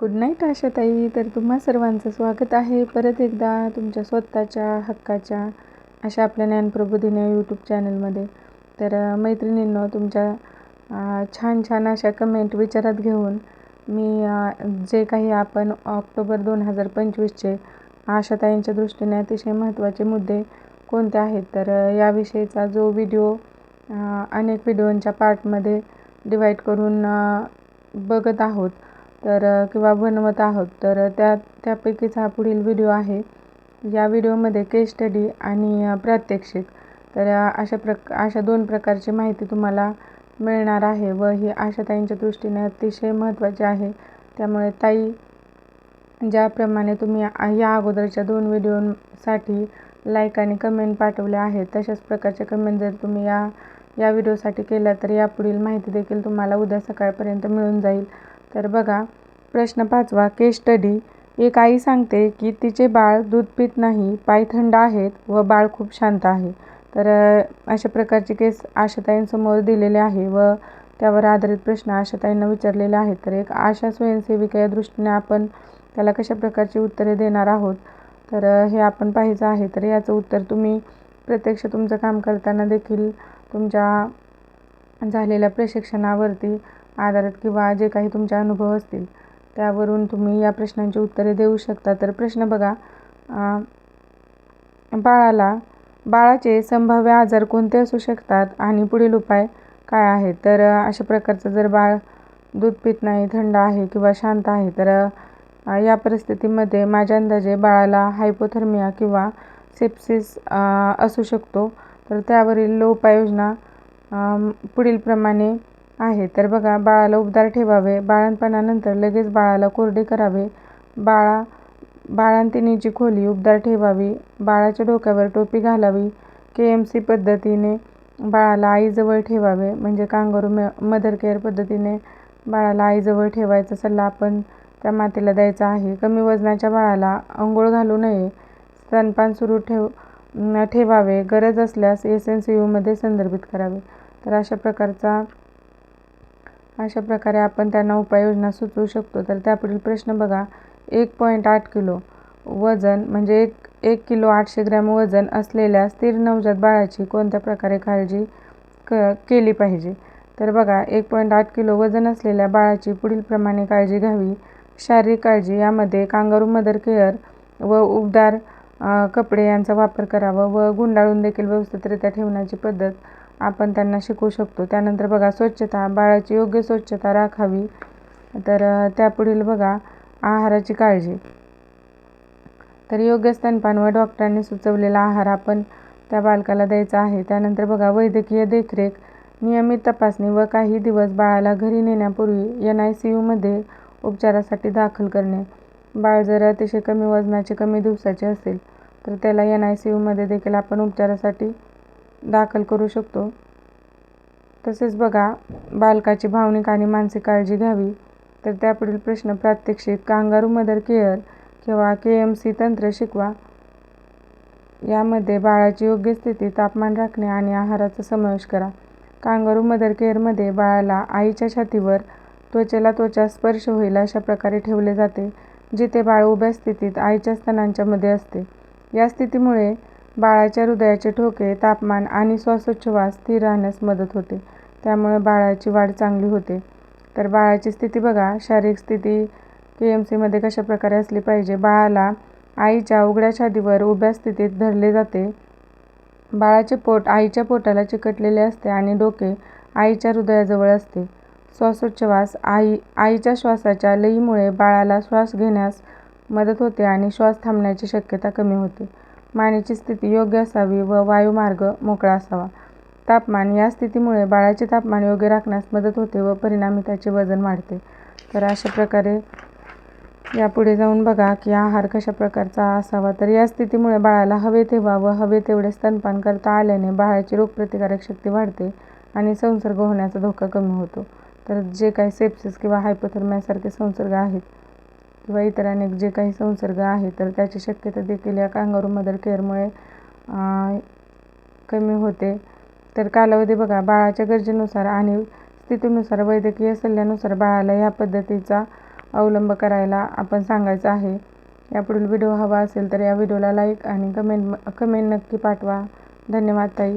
Good night आशाताई तर तुम्हा सर्वांचं स्वागत आहे. परत एकदा तुमच्या स्वतःच्या हक्काच्या अशा आपल्या ज्ञानप्रबोधिनी यूट्यूब चॅनलमध्ये तर मैत्रिणींनो तुमच्या छान छान अशा कमेंट विचारात घेऊन मी जे काही आपण ऑक्टोबर दोन हजार पंचवीसचे आशाताईंच्या दृष्टीने अतिशय महत्त्वाचे मुद्दे कोणते आहेत? तर याविषयीचा जो व्हिडिओ अनेक व्हिडिओंच्या पार्टमध्ये डिवाईड करून बघत आहोत. तर किंवा बनवत आहोत तर त्या त्यापैकीच हा पुढील व्हिडिओ आहे. या व्हिडिओमध्ये केस स्टडी आणि प्रात्यक्षिक. तर अशा प्रक अशा दोन प्रकारची माहिती तुम्हाला मिळणार आहे व ही आशाताईंच्या दृष्टीने अतिशय महत्त्वाची आहे. त्यामुळे ताई ज्याप्रमाणे तुम्ही या अगोदरच्या दोन व्हिडिओसाठी लाईक आणि कमेंट पाठवल्या आहेत तशाच प्रकारच्या कमेंट जर तुम्ही या या व्हिडिओसाठी केल्या तर यापुढील माहिती देखील तुम्हाला उद्या सकाळपर्यंत मिळून जाईल. तर बघा प्रश्न पाचवा केस स्टडी एक आई सांगते की तिचे बाळ दूध पित नाही पाय थंड आहेत व बाळ खूप शांत आहे. तर अशा प्रकारचे केस आशाताईंसमोर दिलेले आहे व त्यावर आधारित प्रश्न आशाताईंना विचारलेले आहेत. तर एक आशा स्वयंसेविका या दृष्टीने आपण त्याला कशा प्रकारची उत्तरे देणार आहोत? तर हे आपण पाहायचं आहे. तर याचं उत्तर तुम्ही प्रत्यक्ष तुमचं काम करताना देखील तुमच्या झालेल्या प्रशिक्षणावरती आधारित किंवा जे काही तुमचे अनुभव असतील त्यावरून तुम्ही या प्रश्नांची उत्तरे देऊ शकता. तर प्रश्न बघा बाळाला बाळाचे संभाव्य आजार कोणते असू शकतात आणि पुढील उपाय काय आहेत? तर अशा प्रकारचं जर बाळ दूध पित नाही थंड आहे किंवा शांत आहे तर या परिस्थितीमध्ये माझ्या अंदाजे बाळाला हायपोथर्मिया किंवा सेप्सिस असू शकतो. तर त्यावरील उपाययोजना पुढीलप्रमाणे आहे. तर बघा बाळाला उबदार ठेवावे. बाळंतपणानंतर लगेच बाळाला कोरडे करावे. बाळा बाळंतिणीची खोली उबदार ठेवावी. बाळाच्या डोक्यावर टोपी घालावी. के एम सी पद्धतीने बाळाला आईजवळ ठेवावे. म्हणजे कांगारू म मदर केअर पद्धतीने बाळाला आईजवळ ठेवायचा सल्ला आपण त्या मातेला द्यायचा आहे. कमी वजनाच्या बाळाला अंघोळ घालू नये. स्तनपान सुरू ठेव ठेवावे. गरज असल्यास एस एन सी यूमध्ये संदर्भित करावे. तर अशा प्रकारचा अशा प्रकारे आपण त्यांना उपाययोजना सुचवू शकतो. तर त्यापुढील प्रश्न बघा. एक पॉईंट आठ किलो वजन म्हणजे एक एक किलो आठशे ग्रॅम वजन असलेल्या स्थिर नवजात बाळाची कोणत्या प्रकारे काळजी क केली पाहिजे? तर बघा एक पॉईंट आठ किलो वजन असलेल्या बाळाची पुढीलप्रमाणे काळजी घ्यावी. शारीरिक काळजी यामध्ये कांगारू मदर केअर व उबदार कपडे यांचा वापर करावा व गुंडाळून देखील व्यवस्थितरित्या ठेवण्याची पद्धत आपण त्यांना शिकवू शकतो. त्यानंतर बघा स्वच्छता बाळाची योग्य स्वच्छता राखावी. तर त्यापुढील बघा आहाराची काळजी. तर योग्य स्तनपान व डॉक्टरांनी सुचवलेला आहार आपण त्या बालकाला द्यायचा आहे. त्यानंतर बघा वैद्यकीय देखरेख नियमित तपासणी व काही दिवस बाळाला घरी नेण्यापूर्वी एन आय सी यूमध्ये उपचारासाठी दाखल करणे. बाळ जर अतिशय कमी वजनाचे कमी दिवसाचे असेल तर त्याला एन आय सी यूमध्ये देखील आपण उपचारासाठी दाखल करू शकतो. तसेच बघा बालकाची भावनिक आणि मानसिक काळजी घ्यावी. तर त्यापुढील प्रश्न प्रात्यक्षिक कांगारू मदर केअर किंवा के एम सी तंत्र शिकवा. यामध्ये बाळाची योग्य स्थिती तापमान राखणे आणि आहाराचा समावेश करा. कांगारू मदर केअरमध्ये बाळाला आईच्या छातीवर त्वचेला त्वचा स्पर्श होईल अशा प्रकारे ठेवले जाते. जिथे बाळ उभ्या स्थितीत आईच्या स्तनांच्या मध्ये असते. या स्थितीमुळे बाळाच्या हृदयाचे ठोके तापमान आणि श्वासोच्छवास स्थिर राहण्यास मदत होते. त्यामुळे बाळाची वाढ चांगली होते. तर बाळाची स्थिती बघा. शारीरिक स्थिती के एम सीमध्ये कशा प्रकारे असली पाहिजे? बाळाला आईच्या उघड्या छातीवर उभ्या स्थितीत धरले जाते. बाळाचे पोट आईच्या पोटाला चिकटलेले असते आणि डोके आईच्या हृदयाजवळ असते. श्वासोच्छवास आई आईच्या श्वासाच्या लयीमुळे बाळाला श्वास घेण्यास मदत होते आणि श्वास थांबण्याची शक्यता कमी होते. मानेची स्थिती योग्य असावी व वायुमार्ग मोकळा असावा. तापमान या स्थितीमुळे बाळाचे तापमान योग्य राखण्यास मदत होते व परिणामी त्याचे वजन वाढते. तर अशा प्रकारे यापुढे जाऊन बघा की आहार कशा प्रकारचा असावा. तर या स्थितीमुळे बाळाला हवे तेव्हा व हवे तेवढे स्तनपान करता आल्याने बाळाची रोगप्रतिकारक शक्ती वाढते आणि संसर्ग होण्याचा धोका कमी होतो. तर जे काही सेप्सिस किंवा हायपोथर्म्यासारखे संसर्ग आहेत किंवा इतर अनेक जे काही संसर्ग आहे तर त्याची शक्यता देखील या कांगारू मदर केअरमुळे कमी होते. तर कालावधी बघा बाळाच्या गरजेनुसार आणि स्थितीनुसार वैद्यकीय सल्ल्यानुसार बाळाला या पद्धतीचा अवलंब करायला आपण सांगायचं आहे. यापुढील व्हिडिओ हवा असेल तर या व्हिडिओला लाईक आणि कमेंट कमेंट नक्की पाठवा. धन्यवाद ताई.